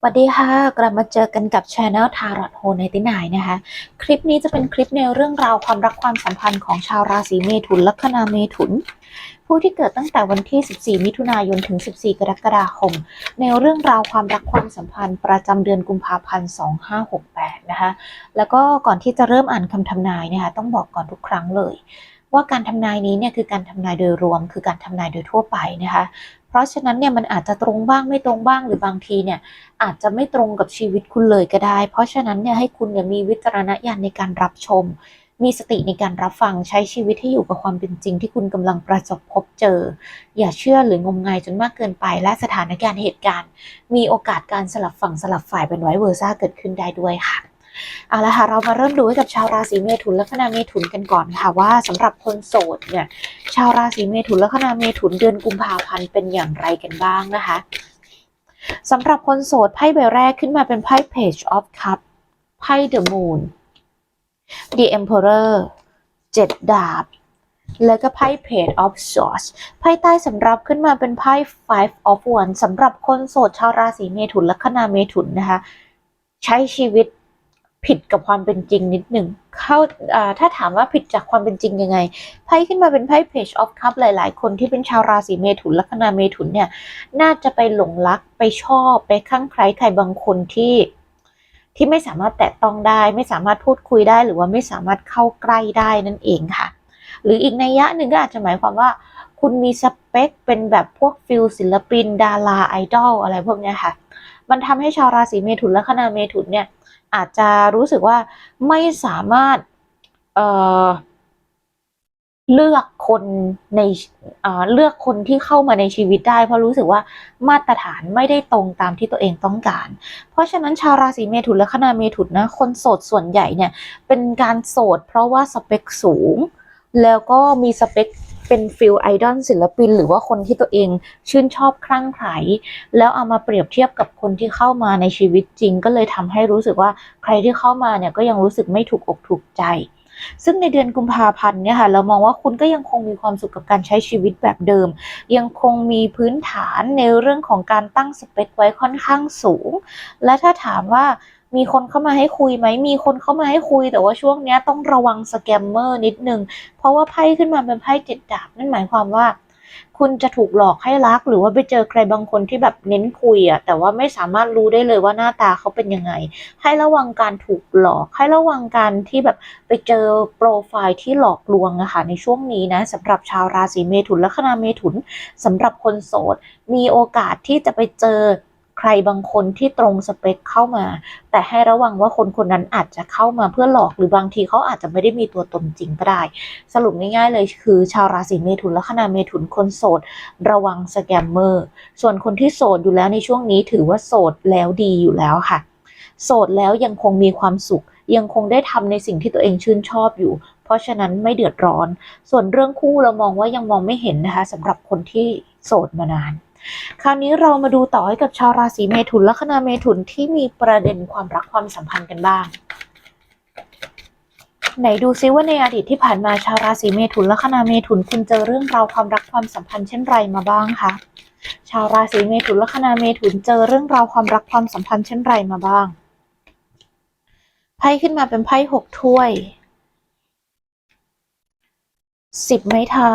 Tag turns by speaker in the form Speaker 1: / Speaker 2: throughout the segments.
Speaker 1: สวัสดีค่ะ กลับมาเจอกันกับ Channel Tarot h o ในตินายนะคะ คลิปนี้จะเป็นคลิปในเรื่องราวความรักความสัมพันธ์ของชาวราศีเมถุนลัคนาเมถุน ผู้ที่เกิดตั้งแต่วันที่ 14 มิถุนายนถึง 14 กรกฎาคม ในเรื่องราวความรักความสัมพันธ์ ประจำเดือนกุมภาพันธ์ 2568 นะคะ แล้วก็ก่อนที่จะเริ่มอ่านคำทำนายนะคะต้องบอกก่อนทุกครั้งเลย ว่าการทำนายนี้เนี่ยคือการทำนายโดยรวม คือการทำนายโดยทั่วไปนะคะ เพราะฉะนั้นเนี่ยมันอาจจะตรงบ้างไม่ตรงบ้างหรือบางทีเนี่ยอาจจะไม่ตรงกับชีวิตคุณเลยก็ได้ เพราะฉะนั้นเนี่ยให้คุณเนี่ยมีวิจารณญาณในการรับชม มีสติในการรับฟังใช้ชีวิตให้อยู่กับความเป็นจริง ที่คุณกำลังประสบพบเจอ อย่าเชื่อหรืองมงายจนมากเกินไป และสถานการณ์เหตุการณ์ มีโอกาสการสลับฝั่งสลับฝ่ายเป็นไวเวอร์ซ่าเกิดขึ้นได้ด้วยค่ะ เอาละค่ะเรามาเริ่มดูให้กับชาวราศีเมถุนและคณาเมถุนกันก่อนค่ะว่าสำหรับคนโสดเนี่ยชาวราศีเมถุนและคณาเมถุนเดือนกุมภาพันธ์เป็นอย่างไรกันบ้างนะคะสำหรับคนโสดไพ่ใบแรกขึ้นมาเป็นไพ่ Page of Cup ไพ่ The Moon The Emperor เจ็ดดาบ แล้วก็ไพ่ Page of Swords ไพ่ใต้สำรับขึ้นมาเป็นไพ่ Five of Wands สำหรับคนโสดชาวราศีเมถุนและคณาเมถุนนะคะ ใช้ชีวิต ผิดกับความเป็นจริงนิดหนึ่งเข้าถ้าถามว่าผิดจากความเป็นจริงยังไงไพ่ขึ้นมาเป็นไพ่ Page of Cup หลาย ๆ คนที่เป็นชาวราศีเมถุนลัคนาเมถุนเนี่ย น่าจะไปหลงรักไปชอบไปคลั่งไคล้ใครบางคนที่ที่ไม่สามารถแตะต้องได้ ไม่สามารถพูดคุยได้หรือว่าไม่สามารถเข้าใกล้ได้นั่นเองค่ะ หรืออีกนัยยะหนึ่งก็อาจจะหมายความว่าคุณมีสเปคเป็นแบบพวกฟิลศิลปิน ดาราไอดอลอะไรพวกเนี้ยค่ะ มันทำให้ชาวราศีเมถุนและคณาเมถุนเนี่ย อาจจะรู้สึกว่าไม่สามารถเอ่อเลือกคนในเเลือกคนที่เข้ามาในชีวิตได้ เพราะรู้สึกว่ามาตรฐานไม่ได้ตรงตามที่ตัวเองต้องการ เพราะฉะนั้นชาวราศีเมถุนและคณาเมถุนนะคนโสดส่วนใหญ่เนี่ยเป็นการโสดเพราะว่าสเปคสูง แล้วก็มีสเปคเป็นฟิลไอดอลศิลปิน หรือว่าคนที่ตัวเองชื่นชอบคลั่งไคล้แล้วเอามาเปรียบเทียบกับคนที่เข้ามาในชีวิตจริง ก็เลยทำให้รู้สึกว่าใครที่เข้ามาเนี่ยก็ยังรู้สึกไม่ถูกอกถูกใจ ซึ่งในเดือนกุมภาพันธ์เนี่ยค่ะเรามองว่าคุณก็ยังคงมีความสุขกับการใช้ชีวิตแบบเดิม ยังคงมีพื้นฐานในเรื่องของการตั้งสเปคไว้ค่อนข้างสูง และถ้าถามว่า มีคนเข้ามาให้คุยไหม มีคนเข้ามาให้คุย แต่ว่าช่วงเนี้ยต้องระวังสแกมเมอร์นิดนึง เพราะว่าไพ่ขึ้นมาเป็นไพ่เจ็ดดาบนั่นหมายความว่า คุณจะถูกหลอกให้รัก หรือว่าไปเจอใครบางคนที่แบบเน้นคุยอะแต่ว่าไม่สามารถรู้ได้เลยว่าหน้าตาเขาเป็นยังไง ให้ระวังการถูกหลอก ให้ระวังการที่แบบไปเจอโปรไฟล์ที่หลอกลวงอะค่ะในช่วงนี้นะสำหรับชาวราศีเมถุนและคณาเมถุนสำหรับคนโสด มีโอกาสที่จะไปเจอ ใครบางคนที่ตรงสเปคเข้ามา แต่ให้ระวังว่าคนคนนั้นอาจจะเข้ามาเพื่อหลอกหรือบางทีเขาอาจจะไม่ได้มีตัวตนจริงก็ได้ สรุปง่ายๆเลยคือชาวราศีเมถุนและคณาเมถุนคนโสด ระวังสแกมเมอร์ ส่วนคนที่โสดอยู่แล้วในช่วงนี้ถือว่าโสดแล้วดีอยู่แล้วค่ะ โสดแล้วยังคงมีความสุข ยังคงได้ทำในสิ่งที่ตัวเองชื่นชอบอยู่ เพราะฉะนั้นไม่เดือดร้อน ส่วนเรื่องคู่เรามองว่ายังมองไม่เห็นนะคะสำหรับคนที่โสดมานาน คราวนี้เรามาดูต่อให้กับชาวราศีเมถุนและคณาเมถุนที่มีประเด็นความรักความสัมพันธ์กันบ้าง ไหนดูซิว่าในอดีตที่ผ่านมาชาวราศีเมถุนและคณาเมถุนคุณเจอเรื่องราวความรักความสัมพันธ์เช่นไรมาบ้างคะชาวราศีเมถุนและคณาเมถุนเจอเรื่องราวความรักความสัมพันธ์เช่นไรมาบ้างไพ่ขึ้นมาเป็นไพ่หกถ้วยสิบไม้เท้า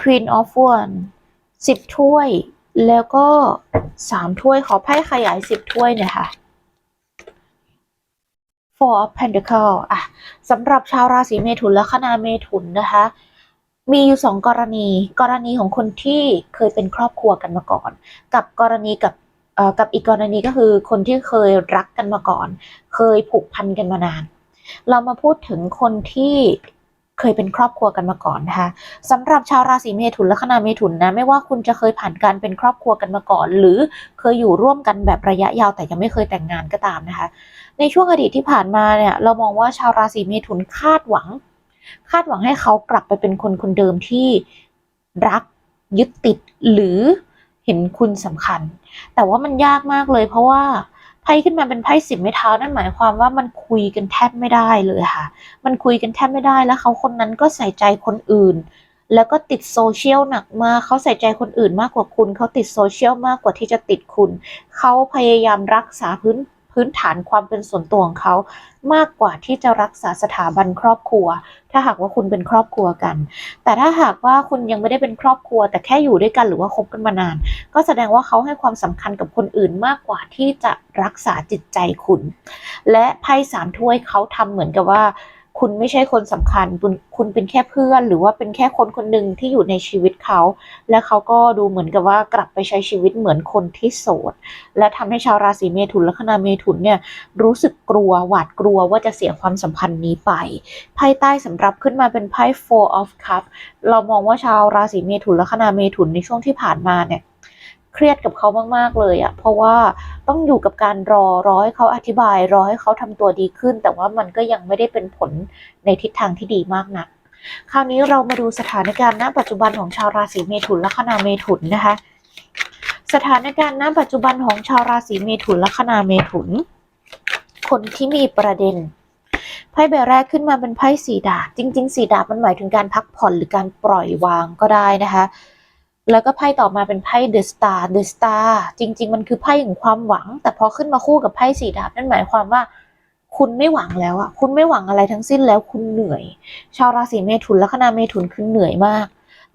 Speaker 1: Queen of Wands สิบถ้วย แล้วก็สามถ้วยขอไพ่ขยายสิบถ้วยหน่อยค่ะ Four of Pentacle อะสำหรับชาวราศีเมถุนและคณาเมถุนนะคะ มีอยู่สองกรณี กรณีของคนที่เคยเป็นครอบครัวกันมาก่อน กับกรณีกับเอ่อกับอีกกรณีก็คือคนที่เคยรักกันมาก่อน เคยผูกพันกันมานาน เรามาพูดถึงคนที่ เคยเป็นครอบครัวกันมาก่อนนะคะสำหรับชาวราศีเมถุนและคณาเมถุนนะไม่ว่าคุณจะเคยผ่านการเป็นครอบครัวกันมาก่อน หรือเคยอยู่ร่วมกันแบบระยะยาวแต่ยังไม่เคยแต่งงานก็ตามนะคะ ในช่วงอดีตที่ผ่านมาเนี่ยเรามองว่าชาวราศีเมถุนคาดหวัง คาดหวังให้เขากลับไปเป็นคนคนเดิมที่รักยึดติดหรือเห็นคุณสำคัญ แต่ว่ามันยากมากเลยเพราะว่า พ่ขึ้นมาเป็นไพ่สิบไม้เท้านั่นหมายความว่ามันคุยกันแทบไม่ได้เลยค่ะ มันคุยกันแทบไม่ได้แล้วเขาคนนั้นก็ใส่ใจคนอื่น แล้วก็ติดโซเชียลหนักมากเขาใส่ใจคนอื่นมากกว่าคุณ เขาติดโซเชียลมากกว่าที่จะติดคุณ เขาพยายามรักษาพื้น พื้นฐานความเป็นส่วนตัวของเขามากกว่าที่จะรักษาสถาบันครอบครัว ถ้าหากว่าคุณเป็นครอบครัวกัน แต่ถ้าหากว่าคุณยังไม่ได้เป็นครอบครัว แต่แค่อยู่ด้วยกันหรือว่าคบกันมานาน ก็แสดงว่าเขาให้ความสำคัญกับคนอื่นมากกว่าที่จะรักษาจิตใจคุณ และไพ่สามถ้วยเขาทำเหมือนกับว่า คุณไม่ใช่คนสำคัญคุณคุณเป็นแค่เพื่อน หรือว่าเป็นแค่คนคนหนึ่งที่อยู่ในชีวิตเขา และเขาก็ดูเหมือนกับว่ากลับไปใช้ชีวิตเหมือนคนที่โสด และทำให้ชาวราศีเมถุนและคณาเมถุนเนี่ยรู้สึกกลัวหวาดกลัวว่าจะเสียความสัมพันธ์นี้ไปไพ่ใต้สำหรับขึ้นมาเป็นไพ่ four of cups เรามองว่าชาวราศีเมถุนและคณาเมถุนในช่วงที่ผ่านมาเนี่ย เครียดกับเขามากๆเลยอะเพราะว่าต้องอยู่กับการรอรอให้เขาอธิบาย รอให้เขาทำตัวดีขึ้น แต่ว่ามันก็ยังไม่ได้เป็นผลในทิศทางที่ดีมากนัก คราวนี้เรามาดูสถานการณ์ณ ปัจจุบันของชาวราศีเมถุนและคณาเมถุนนะคะ สถานการณ์ณ ปัจจุบันของชาวราศีเมถุนและคณาเมถุน คนที่มีประเด็นไพ่ใบแรกขึ้นมาเป็นไพ่สีดาบจริงๆสีดาบมันหมายถึงการพักผ่อนหรือการปล่อยวางก็ได้นะคะ แล้วก็ไพ่ต่อมาเป็นไพ่เดอะสตาร์เดอะสตาร์จริง ๆ มันคือไพ่แห่งความหวัง แต่พอขึ้นมาคู่กับไพ่สีดาบนั่นหมายความว่า คุณไม่หวังแล้วอะคุณไม่หวังอะไรทั้งสิ้นแล้วคุณเหนื่อย ชาวราศีเมถุนและคณาเมถุนคือเหนื่อยมาก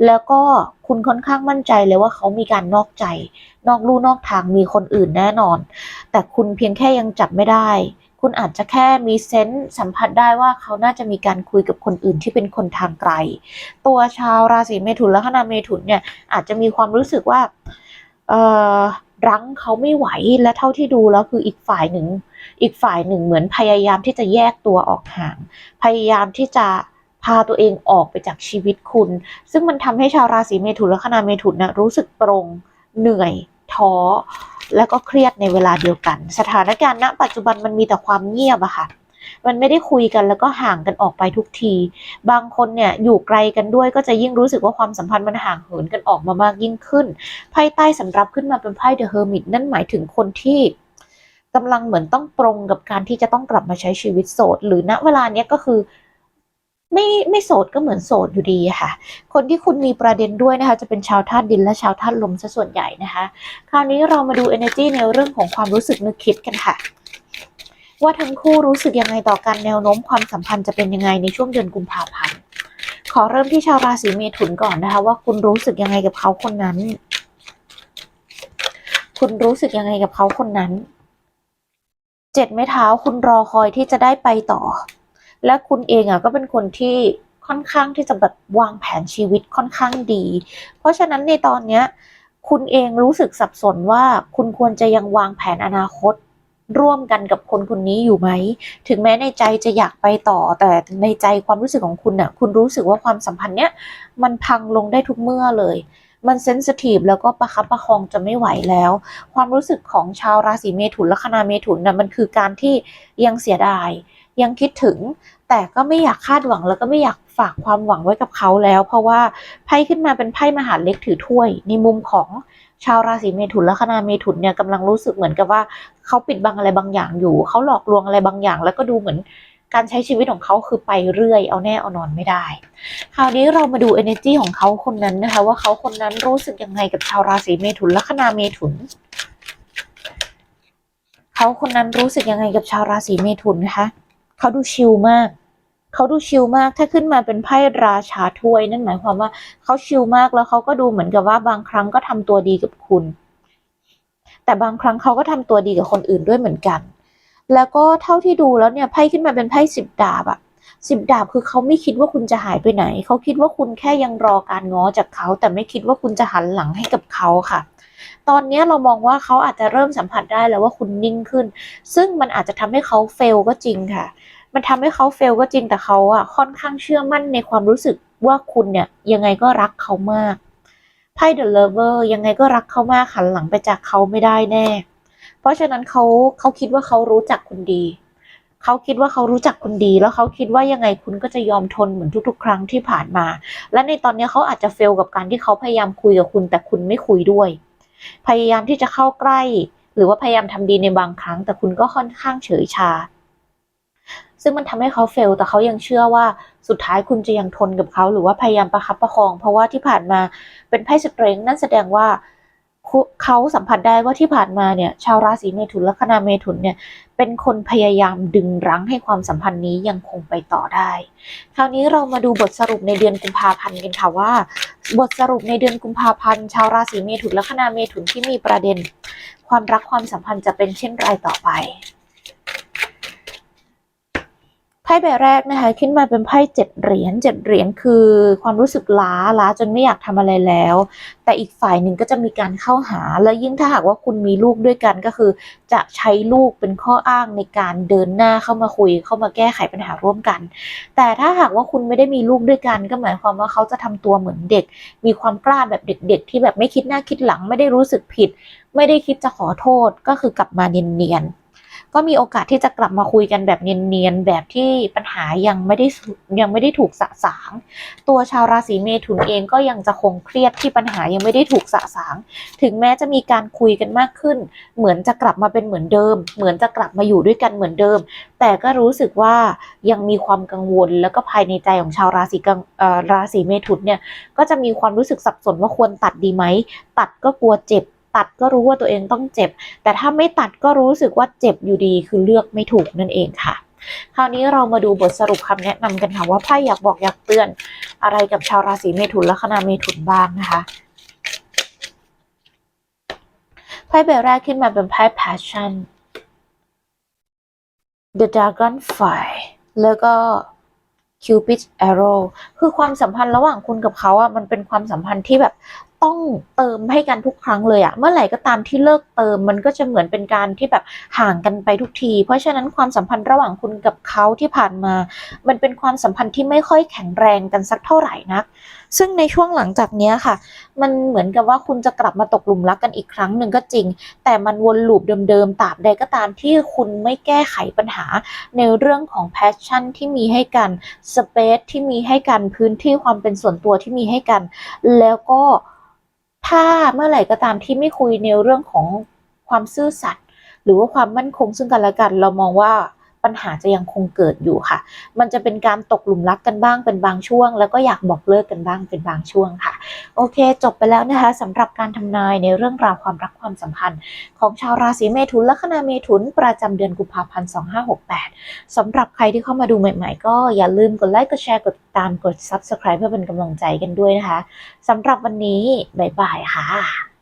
Speaker 1: แล้วก็คุณค่อนข้างมั่นใจเลยว่าเขามีการนอกใจ นอกลู่นอกทางมีคนอื่นแน่นอน แต่คุณเพียงแค่ยังจับไม่ได้ คุณอาจจะแค่มีเซนส์สัมผัสได้ว่าเขาน่าจะมีการคุยกับคนอื่นที่เป็นคนทางไกล ตัวชาวราศีเมถุนและคณาเมถุนเนี่ยอาจจะมีความรู้สึกว่าเออรั้งเขาไม่ไหวและเท่าที่ดูแล้วคืออีกฝ่ายหนึ่ง อีกฝ่ายหนึ่งเหมือนพยายามที่จะแยกตัวออกห่าง พยายามที่จะพาตัวเองออกไปจากชีวิตคุณ ซึ่งมันทำให้ชาวราศีเมถุนและคณาเมถุนนะรู้สึกปรงเหนื่อยท้อ แล้วก็เครียดในเวลาเดียวกัน สถานการณ์ณ ปัจจุบันมันมีแต่ความเงียบอะค่ะ มันไม่ได้คุยกันแล้วก็ห่างกันออกไปทุกที บางคนเนี่ยอยู่ไกลกันด้วยก็จะยิ่งรู้สึกว่าความสัมพันธ์มันห่างเหินกันออกมามากยิ่งขึ้น ไพ่ใต้สำรับขึ้นมาเป็นไพ่เดอะเฮอร์มิตนั่นหมายถึงคนที่กำลังเหมือนต้องปรงกับการที่จะต้องกลับมาใช้ชีวิตโสด หรือณเวลาเนี้ยก็คือ ไม่ไม่โสดก็เหมือนโสดอยู่ดีค่ะ คนที่คุณมีประเด็นด้วยนะคะ จะเป็นชาวธาตุดินและชาวธาตุลมซะส่วนใหญ่นะคะ คราวนี้เรามาดู energy ในเรื่องของความรู้สึกนึกคิดกันค่ะว่าทั้งคู่รู้สึกยังไงต่อกันแนวโน้มความสัมพันธ์จะเป็นยังไงในช่วงเดือนกุมภาพันธ์ขอเริ่มที่ชาวราศีเมถุนก่อนนะคะ ว่าคุณรู้สึกยังไงกับเขาคนนั้น คุณรู้สึกยังไงกับเขาคนนั้น เจ็ดไม้เท้าคุณรอคอยที่จะได้ไปต่อ และคุณเองอะก็เป็นคนที่ค่อนข้างที่จะแบบวางแผนชีวิตค่อนข้างดี เพราะฉะนั้นในตอนเนี้ยคุณเองรู้สึกสับสนว่าคุณควรจะยังวางแผนอนาคต ร่วมกันกับคนคนนี้อยู่ไหม ถึงแม้ในใจจะอยากไปต่อ แต่ในใจความรู้สึกของคุณน่ะ คุณรู้สึกว่าความสัมพันธ์เนี้ยมันพังลงได้ทุกเมื่อเลย มันเซนสทีฟแล้วก็ประคับประคองจะไม่ไหวแล้ว ความรู้สึกของชาวราศีเมถุนและคณาเมถุนน่ะมันคือการที่ยังเสียดาย ยังคิดถึง แต่ก็ไม่อยากคาดหวังแล้วก็ไม่อยากฝากความหวังไว้กับเขาแล้ว เพราะว่าไพ่ขึ้นมาเป็นไพ่มหาเล็กถือถ้วย ในมุมของชาวราศีเมถุนและคณาเมถุนเนี่ยกำลังรู้สึกเหมือนกับว่าเขาปิดบังอะไรบางอย่างอยู่ เขาหลอกลวงอะไรบางอย่าง แล้วก็ดูเหมือนการใช้ชีวิตของเขาคือไปเรื่อย เอาแน่เอานอนไม่ได้ คราวนี้เรามาดู energy ของเขาคนนั้นนะคะ ว่าเขาคนนั้นรู้สึกยังไงกับชาวราศีเมถุนและคณาเมถุน เขาคนนั้นรู้สึกยังไงกับชาวราศีเมถุนนะคะ เขาดูชิลมาก เขาดูชิลมาก ถ้าขึ้นมาเป็นไพ่ราชาถ้วย นั่นหมายความว่าเขาชิลมากแล้วเขาก็ดูเหมือนกับว่าบางครั้งก็ทำตัวดีกับคุณ แต่บางครั้งเขาก็ทำตัวดีกับคนอื่นด้วยเหมือนกัน แล้วก็เท่าที่ดูแล้วเนี่ยไพ่ขึ้นมาเป็นไพ่สิบดาบอะ สิบดาบคือเขาไม่คิดว่าคุณจะหายไปไหน เขาคิดว่าคุณแค่ยังรอการง้อจากเขา แต่ไม่คิดว่าคุณจะหันหลังให้กับเขาค่ะ ตอนนี้เรามองว่าเขาอาจจะเริ่มสัมผัสได้แล้วว่าคุณนิ่งขึ้น ซึ่งมันอาจจะทำให้เขาเฟลก็จริงค่ะ มันทำให้เขาเฟลก็จริงแต่เขาอะค่อนข้างเชื่อมั่นในความรู้สึกว่าคุณเนี่ยยังไงก็รักเขามากไพ่ The Lover ยังไงก็รักเขามากหันหลังไปจากเขาไม่ได้แน่ เพราะฉะนั้นเขาเขาคิดว่าเขารู้จักคุณดี เขาคิดว่าเขารู้จักคุณดี แล้วเขาคิดว่ายังไงคุณก็จะยอมทนเหมือนทุก ๆ ครั้งที่ผ่านมา และในตอนนี้เขาอาจจะเฟลกับการที่เขาพยายามคุยกับคุณ แต่คุณไม่คุยด้วย พยายามที่จะเข้าใกล้ หรือว่าพยายามทำดีในบางครั้ง แต่คุณก็ค่อนข้างเฉยชา ซึ่งมันทำให้เขาเฟลแต่เขายังเชื่อว่าสุดท้ายคุณจะยังทนกับเขา หรือว่าพยายามประคับประคอง เพราะว่าที่ผ่านมาเป็นไพ่สเตรงนั่นแสดงว่า เขาสัมผัสได้ว่าที่ผ่านมาเนี่ยชาวราศีเมถุนและคณาเมถุนเนี่ยเป็นคนพยายามดึงรั้งให้ความสัมพันธ์นี้ยังคงไปต่อได้ คราวนี้เรามาดูบทสรุปในเดือนกุมภาพันธ์กันค่ะว่า บทสรุปในเดือนกุมภาพันธ์ชาวราศีเมถุนและคณาเมถุนที่มีประเด็น ความรักความสัมพันธ์จะเป็นเช่นไรต่อไป ไพ่ใบแรกนะคะขึ้นมาเป็นไพ่เจ็ดเหรียญเจ็ดเหรียญคือความรู้สึกล้าล้าจนไม่อยากทำอะไรแล้ว แต่อีกฝ่ายหนึ่งก็จะมีการเข้าหา และยิ่งถ้าหากว่าคุณมีลูกด้วยกันก็คือ จะใช้ลูกเป็นข้ออ้างในการเดินหน้าเข้ามาคุย เข้ามาแก้ไขปัญหาร่วมกัน แต่ถ้าหากว่าคุณไม่ได้มีลูกด้วยกันก็หมายความว่าเขาจะทำตัวเหมือนเด็ก มีความกล้าแบบเด็ก ๆ ที่แบบไม่คิดหน้าคิดหลังไม่ได้รู้สึกผิด ไม่ได้คิดจะขอโทษก็คือกลับมาเนียนๆ ก็มีโอกาสที่จะกลับมาคุยกันแบบเนียนๆแบบที่ปัญหายังไม่ได้ยังไม่ได้ถูกสะสาง ตัวชาวราศีเมถุนเองก็ยังจะคงเครียดที่ปัญหายังไม่ได้ถูกสะสาง ถึงแม้จะมีการคุยกันมากขึ้น เหมือนจะกลับมาเป็นเหมือนเดิม เหมือนจะกลับมาอยู่ด้วยกันเหมือนเดิม แต่ก็รู้สึกว่ายังมีความกังวลแล้วก็ภายในใจของชาวราศีกังอ่อราศีเมถุนเนี่ยก็จะมีความรู้สึกสับสนว่าควรตัดดีไหมตัดก็กลัวเจ็บ ตัดก็รู้ว่าตัวเองต้องเจ็บ แต่ถ้าไม่ตัดก็รู้สึกว่าเจ็บอยู่ดีคือเลือกไม่ถูกนั่นเองค่ะ คราวนี้เรามาดูบทสรุปคำแนะนำกันค่ะว่าไพ่อยากบอกอยากเตือน อะไรกับชาวราศีเมถุนและคณะเมถุนบ้างนะคะไพ่ใบแรกขึ้นมาเป็นไพ่ passion the dragonfly แล้วก็ Cupid arrow คือความสัมพันธ์ระหว่างคุณกับเขาอะมันเป็นความสัมพันธ์ที่แบบ ต้องเติมให้กันทุกครั้งเลยอะเมื่อไหร่ก็ตามที่เลิกเติมมันก็จะเหมือนเป็นการที่แบบห่างกันไปทุกที เพราะฉะนั้นความสัมพันธ์ระหว่างคุณกับเขาที่ผ่านมา มันเป็นความสัมพันธ์ที่ไม่ค่อยแข็งแรงกันสักเท่าไหร่นัก ซึ่งในช่วงหลังจากเนี้ยค่ะ มันเหมือนกับว่าคุณจะกลับมาตกหลุมรักกันอีกครั้งหนึ่งก็จริง แต่มันวนลูปเดิมๆตราบใดก็ตามที่คุณไม่แก้ไขปัญหา ในเรื่องของแพชชั่นที่มีให้กันสเปซที่มีให้กันพื้นที่ความเป็นส่วนตัวที่มีให้กัน แล้วก็ ถ้าเมื่อไหร่ก็ตามที่ไม่คุยในเรื่องของความซื่อสัตย์หรือว่าความมั่นคงซึ่งกันและกัน เรามองว่า ปัญหาจะยังคงเกิดอยู่ค่ะ มันจะเป็นการตกหลุมรักกันบ้างเป็นบางช่วง แล้วก็อยากบอกเลิกกันบ้างเป็นบางช่วงค่ะ โอเค จบไปแล้วนะคะสำหรับการทำนายในเรื่องราวความรักความสัมพันธ์ ของชาวราศีเมถุนและคณะเมถุน ประจำเดือนกุมภาพันธ์ 2568สำหรับใครที่เข้ามาดูใหม่ ๆ ก็อย่าลืมกดไลค์กดแชร์กดติดตามกด Subscribe เพื่อเป็นกำลังใจกันด้วยนะคะสำหรับวันนี้บ๊ายบายค่ะ